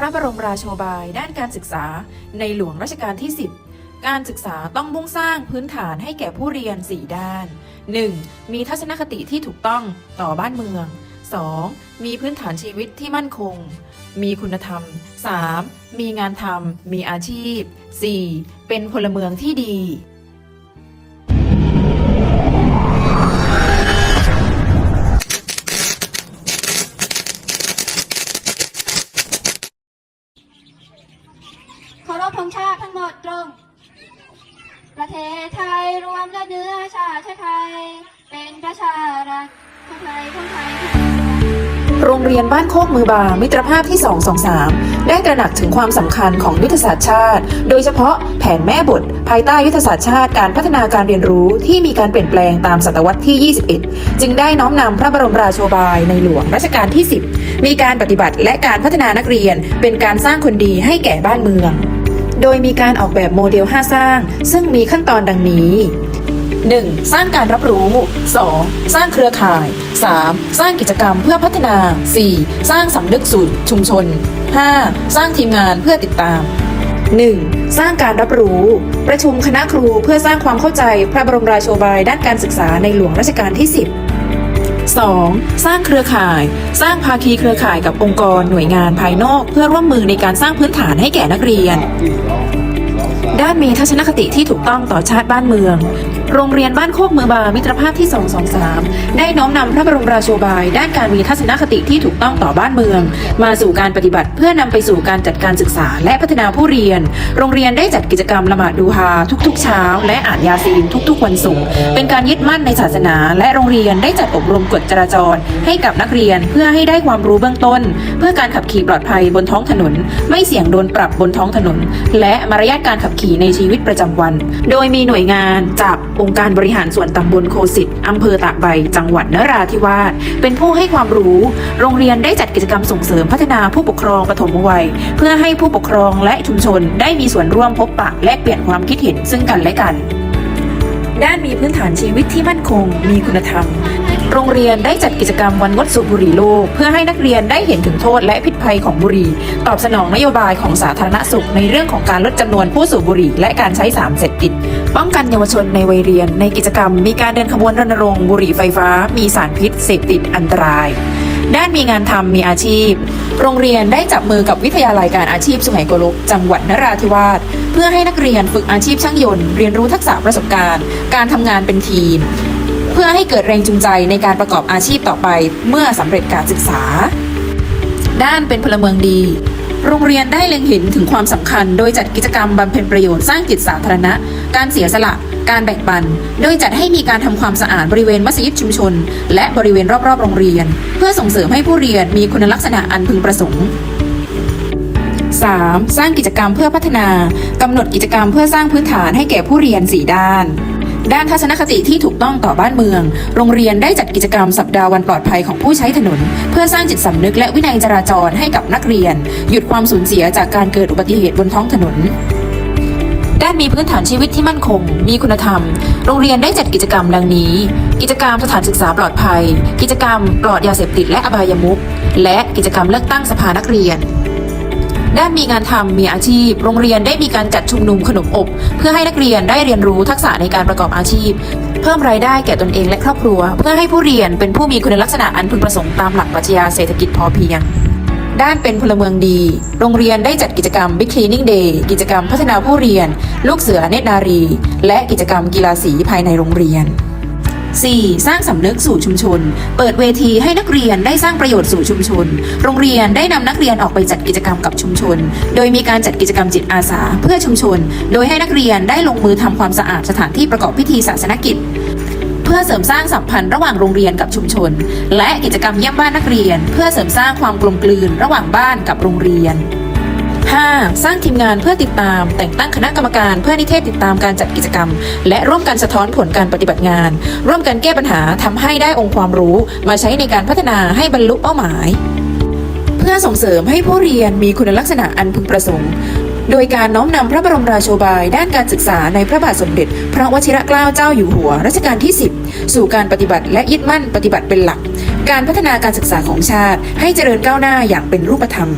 พระบรมราโชบายด้านการศึกษาในหลวงรัชกาลที่ 10 การศึกษาต้องมุ่งสร้างพื้นฐานให้แก่ผู้เรียน 4 ด้าน 1. มีทัศนคติที่ถูกต้องต่อบ้านเมือง 2. มีพื้นฐานชีวิตที่มั่นคง มีคุณธรรม 3. มีงานทำมีอาชีพ 4. เป็นพลเมืองที่ดีารพธงชาติทั้งหมดตรง ประเทศไทยรวมและเนื้อชาติไทย เป็นประชารัฐไทยของไทยโรงเรียนบ้านโคกมือบา มิตรภาพที่ 223 ได้ตระหนักถึงความสำคัญของยุทธศาสตร์ชาติ โดยเฉพาะแผนแม่บท ภายใต้ยุทธศาสตร์ชาติการพัฒนาการเรียนรู้ที่มีการเปลี่ยนแปลงตามศตวรรษที่ 21 จึงได้น้อมนำพระบรมราโชบายในหลวงรัชกาลที่ 10 มีการปฏิบัติและการพัฒนานักเรียนเป็นการสร้างคนดีให้แก่บ้านเมือง โดยมีการออกแบบโมเดล 5 สร้าง ซึ่งมีขั้นตอนดังนี้ 1. สร้างการรับรู้ 2. สร้างเครือข่าย 3. สร้างกิจกรรมเพื่อพัฒนา 4. สร้างสำนึกสู่ชุมชน 5. สร้างทีมงานเพื่อติดตาม 1. สร้างการรับรู้ ประชุมคณะครูเพื่อสร้างความเข้าใจพระบรมราโชบายด้านการศึกษาในหลวงรัชกาลที่ 10 2. สร้างเครือข่าย สร้างภาคีเครือข่ายกับองค์กรหน่วยงานภายนอก เพื่อร่วมมือในการสร้างพื้นฐานให้แก่นักเรียน ด้านมีทัศนคติที่ถูกต้องต่อชาติบ้านเมือง โรงเรียนบ้านโคกเมืองบามิตรภาพที่ 223 ได้น้อมนำพระบรมราโชบาย ด้านการมีทัศนคติที่ถูกต้องต่อบ้านเมือง มาสู่การปฏิบัติเพื่อนำไปสู่การจัดการศึกษาและพัฒนาผู้เรียน โรงเรียนได้จัดกิจกรรมละหมาดดูฮาทุกๆเช้า และอ่านยาซีนทุกๆ วันศุกร์เป็นการยึดมั่นในศาสนา และโรงเรียนได้จัดอบรมกฎจราจร ให้กับนักเรียนเพื่อให้ได้ความรู้เบื้องต้น เพื่อการขับขี่ปลอดภัยบนท้องถนน ไม่เสี่ยงโดนปรับบนท้องถนน และมารยาทการขับขี่ในชีวิตประจำวัน โดยมีหน่วยงานจากองค์การบริหารส่วนตำบลโคสิตอำเภอตากใบ จังหวัดนราธิวาสเป็นผู้ให้ความรู้ โรงเรียนได้จัดกิจกรรมส่งเสริมพัฒนาผู้ปกครองปฐมวัย เพื่อให้ผู้ปกครองและชุมชนได้มีส่วนร่วมพบปะและเปลี่ยนความคิดเห็นซึ่งกันและกัน ด้านมีพื้นฐานชีวิตที่มั่นคง มีคุณธรรม โรงเรียนได้จัดกิจกรรมวันงดสูบบุหรี่โลก เพื่อให้นักเรียนได้เห็นถึงโทษและพิษภัยของบุหรี่ ตอบสนองนโยบายของสาธารณสุข ในเรื่องของการลดจำนวนผู้สูบบุหรี่ และการใช้สารเสพติด ป้องกันเยาวชนในวัยเรียน ในกิจกรรม มีการเดินขบวนรณรงค์บุหรี่ไฟฟ้า มีสารพิษเสพติดอันตรายด้านมีงานทำมีอาชีพ โรงเรียนได้จับมือกับวิทยาลัยการอาชีพสุไหงโกลก จังหวัดนราธิวาส เพื่อให้นักเรียนฝึกอาชีพช่างยนต์ เรียนรู้ทักษะประสบการณ์ การทำงานเป็นทีม เพื่อให้เกิดแรงจูงใจในการประกอบอาชีพต่อไปเมื่อสำเร็จการศึกษา ด้านเป็นพลเมืองดี โรงเรียนได้เล็งเห็นถึงความสำคัญ โดยจัดกิจกรรมบำเพ็ญประโยชน์สร้างจิตสาธารณะ การเสียสละการแบ่งปัน โดยจัดให้มีการทำความสะอาดบริเวณมัสยิดชุมชน และบริเวณรอบๆ โรงเรียน เพื่อส่งเสริมให้ผู้เรียนมีคุณลักษณะอันพึงประสงค์ 3. สร้างกิจกรรมเพื่อพัฒนากำหนดกิจกรรมเพื่อสร้างพื้นฐานให้แก่ผู้เรียน 4 ด้าน ด้านทัศนคติที่ถูกต้องต่อบ้านเมือง โรงเรียนได้จัดกิจกรรมสัปดาห์วันปลอดภัยของผู้ใช้ถนน เพื่อสร้างจิตสำนึกและวินัยจราจรให้กับนักเรียน หยุดความสูญเสียจากการเกิดอุบัติเหตุบนท้องถนนด้านมีพื้นฐานชีวิตที่มั่นคง มีคุณธรรม โรงเรียนได้จัดกิจกรรมดังนี้ กิจกรรมสถานศึกษาปลอดภัย กิจกรรมปลอดยาเสพติดและอบายมุข และกิจกรรมเลือกตั้งสภานักเรียน ได้มีงานทำมีอาชีพ โรงเรียนได้มีการจัดชุมนุมขนมอบ เพื่อให้นักเรียนได้เรียนรู้ทักษะในการประกอบอาชีพ เพิ่มรายได้แก่ตนเองและครอบครัว เพื่อให้ผู้เรียนเป็นผู้มีคุณลักษณะอันพึงประสงค์ตามหลักปรัชญาเศรษฐกิจพอเพียงด้านเป็นพลเมืองดี โรงเรียนได้จัดกิจกรรม Big Cleaning Day กิจกรรมพัฒนาผู้เรียน ลูกเสือเนตรนารี และกิจกรรมกีฬาสีภายในโรงเรียน 4. สร้างสำนึกสู่ชุมชน เปิดเวทีให้นักเรียนได้สร้างประโยชน์สู่ชุมชน โรงเรียนได้นำนักเรียนออกไปจัดกิจกรรมกับชุมชน โดยมีการจัดกิจกรรมจิตอาสา เพื่อชุมชน โดยให้นักเรียนได้ลงมือทำความสะอาดสถานที่ประกอบพิธีศาสนกิจ เพื่อเสริมสร้างสัมพันธ์ระหว่างโรงเรียนกับชุมชน และกิจกรรมเยี่ยมบ้านนักเรียน เพื่อเสริมสร้างความกลมกลืนระหว่างบ้านกับโรงเรียน 5. สร้างทีมงานเพื่อติดตาม แต่งตั้งคณะกรรมการเพื่อนิเทศติดตามการจัดกิจกรรม และร่วมกันสะท้อนผลการปฏิบัติงาน ร่วมกันแก้ปัญหาทำให้ได้องค์ความรู้ มาใช้ในการพัฒนาให้บรรลุเป้าหมาย เพื่อส่งเสริมให้ผู้เรียนมีคุณลักษณะอันพึงประสงค์โดยการน้อมนำพระบรมราโชบายด้านการศึกษาในพระบาทสมเด็จ พระวชิรเกล้าเจ้าอยู่หัวรัชกาลที่ 10 สู่การปฏิบัติและยึดมั่นปฏิบัติเป็นหลัก การพัฒนาการศึกษาของชาติให้เจริญก้าวหน้าอย่างเป็นรูปธรรม